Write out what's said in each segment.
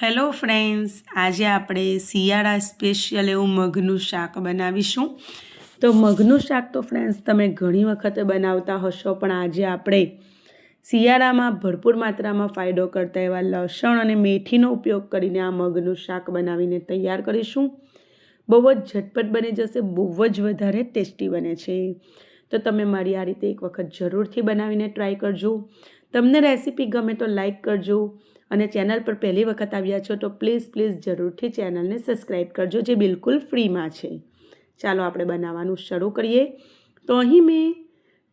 Hello friends, આજે આપણે શિયાળા સ્પેશિયલ એવું મગનું શાક બનાવીશું. તો મગનું શાક તો ફ્રેન્ડ્સ તમે ઘણી વખતે બનાવતા હશો, પણ આજે આપણે શિયાળામાં ભરપૂર માત્રામાં ફાયદો કરતા એવા લસણ અને મેથીનો ઉપયોગ કરીને આ મગનું શાક બનાવીને તૈયાર કરીશું. બહુ જ ઝટપટ બની જશે, બહુ જ વધારે ટેસ્ટી બને છે. તો તમે મારી આ રીતે એક વખત જરૂરથી બનાવીને ટ્રાય કરજો. તમને રેસીપી ગમે તો લાઈક કરજો અને ચેનલ પર પહેલી વખત આવ્યા છો તો પ્લીઝ પ્લીઝ જરૂરથી ચેનલને સબસ્ક્રાઈબ કરજો જે બિલકુલ ફ્રીમાં છે. ચાલો આપણે બનાવવાનું શરૂ કરીએ. તો અહીં મેં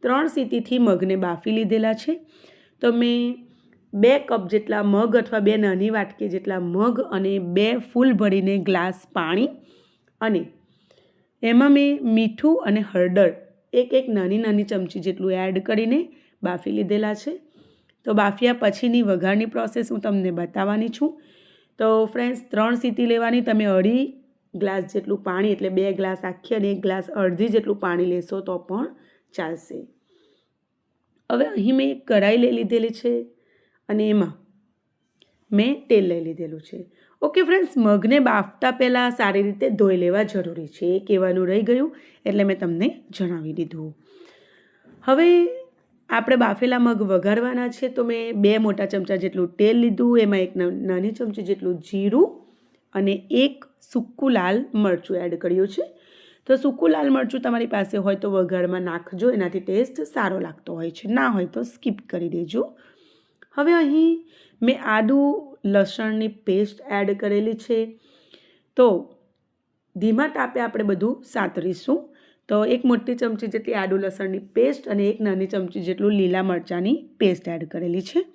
ત્રણ સીટીથી મગને બાફી લીધેલા છે. તો મેં બે કપ જેટલા મગ અથવા બે નાની વાટકી જેટલા મગ અને બે ફૂલ ભરીને ગ્લાસ પાણી અને એમાં મેં મીઠું અને હળદર, એક એક નાની નાની ચમચી જેટલું એડ કરીને બાફી લીધેલા છે. તો બાફિયા પછીની વઘારની પ્રોસેસ હું તમને બતાવવાની છું. તો ફ્રેન્ડ્સ, ત્રણ સીટી લેવાની, તમે અઢી ગ્લાસ જેટલું પાણી, એટલે બે ગ્લાસ આખી અને એક ગ્લાસ અડધી જેટલું પાણી લેશો તો પણ ચાલશે. હવે અહીં મેં એક કઢાઈ લઈ લીધેલી છે અને એમાં મેં તેલ લઈ લીધેલું છે. ઓકે ફ્રેન્ડ્સ, મગને બાફતા પહેલાં સારી રીતે ધોઈ લેવા જરૂરી છે. એ કહેવાનું રહી ગયું, એટલે મેં તમને જણાવી દીધું. હવે આપણે બાફેલા મગ વઘારવાના છે, તો મેં બે મોટા ચમચા જેટલું તેલ લીધું, એમાં એક નાની ચમચી જેટલું જીરું અને એક સૂકું લાલ મરચું એડ કર્યું છે. તો સૂકું લાલ મરચું તમારી પાસે હોય તો વઘારમાં નાખજો, એનાથી ટેસ્ટ સારો લાગતો હોય છે. ના હોય તો સ્કીપ કરી દેજો. હવે અહીં મેં આદું લસણની પેસ્ટ એડ કરેલી છે. તો ધીમા તાપે આપણે બધું સાતરીશું. તો એક મોટી ચમચી જેટલી આદુ લસણની પેસ્ટ અને એક નાની ચમચી જેટલું લીલા મરચાંની પેસ્ટ એડ કરેલી છે.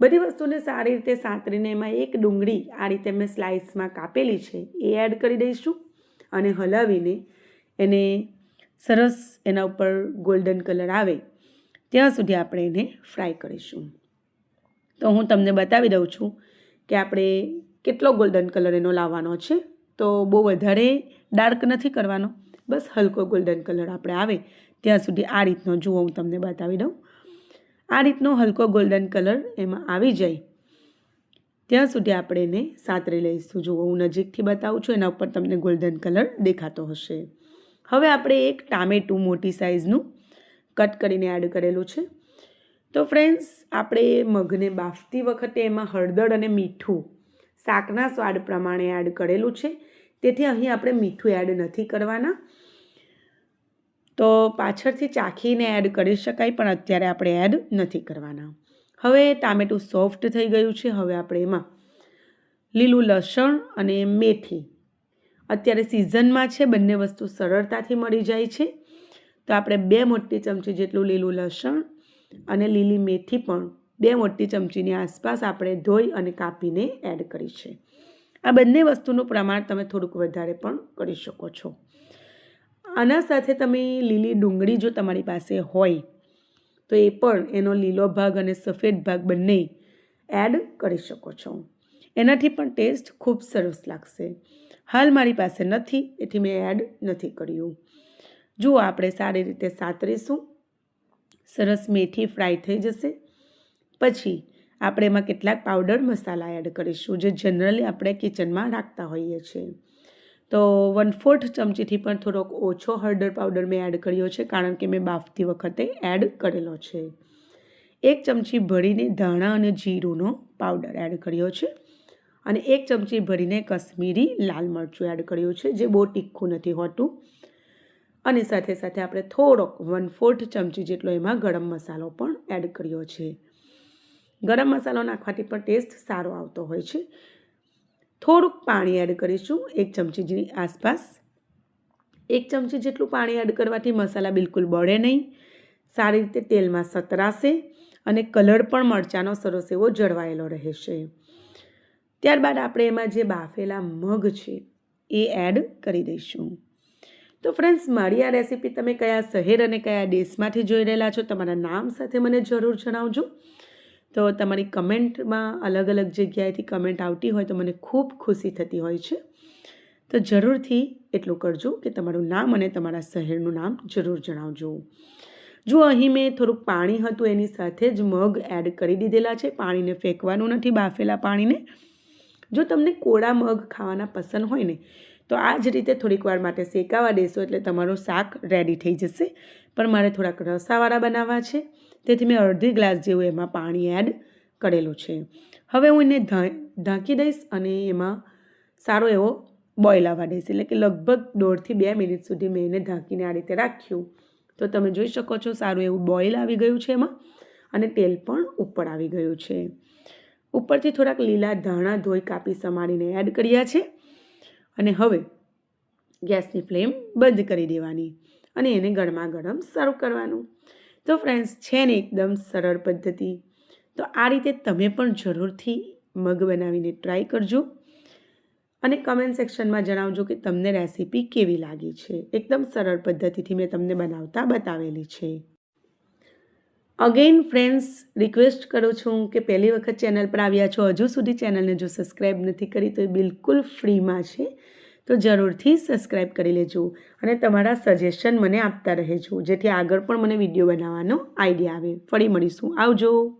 બધી વસ્તુને સારી રીતે સાંતરીને એમાં એક ડુંગળી આ રીતે મેં સ્લાઇસમાં કાપેલી છે એ એડ કરી દઈશું અને હલાવીને એને સરસ એના ઉપર ગોલ્ડન કલર આવે ત્યાં સુધી આપણે એને ફ્રાય કરીશું. તો હું તમને બતાવી દઉં છું કે આપણે કેટલો ગોલ્ડન કલર એનો લાવવાનો છે. તો બહુ વધારે ડાર્ક નથી કરવાનો. બસ હલકો ગોલ્ડન કલર આપણે આવે, ત્યાં સુધી આ રીતનો જુઓ હું તમને બતાવી દઉં. આ રીતનો હલકો ગોલ્ડન કલર એમાં આવી જાય. ત્યાં સુધી આપણે એને સાતરી લઈશું. જુઓ, હું નજીકથી બતાવું છું, એના ઉપર તમને ગોલ્ડન કલર દેખાતો હશે. હવે આપણે એક ટામેટું મોટી સાઇઝનું કટ કરીને એડ કરેલું છે. તો ફ્રેન્ડ્સ આપણે મગને બાફતી વખતે એમાં હળદર અને મીઠું, શાકના સ્વાદ પ્રમાણે એડ કરેલું છે. તેથી અહીં આપણે મીઠું એડ નથી કરવાના. તો પાછળથી ચાખીને એડ કરી શકાય, પણ અત્યારે આપણે એડ નથી કરવાના. હવે ટામેટું સોફ્ટ થઈ ગયું છે, હવે આપણે એમાં લીલું લસણ અને મેથી. અત્યારે સિઝનમાં છે, બંને વસ્તુ સરળતાથી મળી જાય છે. તો આપણે બે મોટી ચમચી જેટલું લીલું લસણ અને લીલી મેથી પણ બે મોટી ચમચીની આસપાસ આપણે ધોઈ અને કાપીને એડ કરી છે. આ બંને વસ્તુનું પ્રમાણ તમે થોડુંક વધારે પણ કરી શકો છો. આના સાથે તમે લીલી ડુંગળી જો તમારી પાસે હોય, તો એ પણ એનો લીલો ભાગ અને સફેદ ભાગ બંને એડ કરી શકો છો. એનાથી પણ ટેસ્ટ ખૂબ સરસ લાગશે. હાલ મારી પાસે નથી, એથી મેં એડ નથી કર્યું. જુઓ, આપણે સારી રીતે સાતરીશું. સરસ મેથી ફ્રાય થઈ જશે. પછી, આપણે એમાં કેટલાક પાવડર મસાલા એડ કરીશું, જે જનરલી આપણે કિચનમાં રાખતા હોઈએ છીએ. તો વન ફોર્થ ચમચીથી પણ થોડોક ઓછો હળદર પાવડર મેં એડ કર્યો છે, કારણ કે મેં બાફતી વખતે એડ કરેલો છે. એક ચમચી ભરીને ધાણા અને જીરુંનો પાવડર એડ કર્યો છે અને એક ચમચી ભરીને કશ્મીરી લાલ મરચું એડ કર્યું છે, જે બહુ તીખું નથી હોતું. અને સાથે સાથે આપણે થોડોક વન ફોર્થ ચમચી જેટલો એમાં ગરમ મસાલો પણ એડ કર્યો છે. ગરમ મસાલો નાખવાથી પણ ટેસ્ટ સારો આવતો હોય છે. થોડુંક પાણી એડ કરીશું, એક ચમચીની આસપાસ. એક ચમચી જેટલું પાણી એડ કરવાથી મસાલા બિલકુલ બળે નહીં. સારી રીતે તેલમાં સતરાશે અને કલર પણ મરચાંનો સરસ એવો જળવાયેલો રહેશે. ત્યારબાદ આપણે એમાં જે બાફેલા મગ છે, એ એડ કરી દઈશું. તો ફ્રેન્ડ્સ મારી આ રેસીપી તમે કયા શહેર અને કયા દેશમાંથી જોઈ રહેલા છો, તમારા નામ સાથે મને જરૂર જણાવજો. તો તમારી કમેન્ટમાં અલગ અલગ જગ્યાએથી કમેન્ટ આવતી હોય તો મને ખૂબ ખુશી થતી હોય છે. તો જરૂરથી એટલું કરજો કે તમારું નામ અને તમારા શહેરનું નામ જરૂર જણાવજો. જો અહીં મેં થોડુંક પાણી હતું એની સાથે જ મગ એડ કરી દીધેલા છે, પાણીને ફેંકવાનું નથી બાફેલા પાણીને. જો તમને કોળા મગ ખાવાના પસંદ હોય ને, તો આ જ રીતે થોડીક વાર માટે શેકાવા દેશો એટલે તમારું શાક રેડી થઈ જશે. પણ મારે થોડાક રસાવાળા બનાવવા છે. તેથી મેં અડધી ગ્લાસ જેવું એમાં પાણી એડ કરેલું છે. હવે હું એને ઢાંકી દઈશ અને એમાં સારો એવો બોઇલ આવવા દઈશ. એટલે કે લગભગ દોઢથી બે મિનિટ સુધી મેં એને ઢાંકીને આ રીતે રાખ્યું. તો તમે જોઈ શકો છો સારું એવું બોઇલ આવી ગયું છે એમાં અને તેલ પણ ઉપર આવી ગયું છે. ઉપરથી થોડાક લીલા ધાણા ધોઈ કાપી સમારીને એડ કર્યા છે. અને હવે ગેસની ફ્લેમ બંધ કરી દેવાની અને એને ગરમા ગરમ સર્વ કરવાનું. તો ફ્રેન્ડ્સ છે ને એકદમ સરળ પદ્ધતિ. તો આ રીતે તમે પણ જરૂરથી મગ બનાવીને ટ્રાય કરજો અને કમેન્ટ સેક્શનમાં જણાવજો કે તમને રેસીપી કેવી લાગી છે. એકદમ સરળ પદ્ધતિથી મેં તમને બનાવતા બતાવેલી છે. અગેન ફ્રેન્ડ્સ રિક્વેસ્ટ કરું છું કે પહેલી વખત ચેનલ પર આવ્યા છો, હજુ સુધી ચેનલને જો સબસ્ક્રાઈબ નથી કરી તો એ બિલકુલ ફ્રીમાં છે. તો જરૂરથી સબસ્ક્રાઈબ કરી લેજો અને તમારા સજેશન મને આપતા રહેજો. જેથી આગળ પણ મને વીડિયો બનાવવાનો આઈડિયા આવે. ફરી મળીશું. આવજો.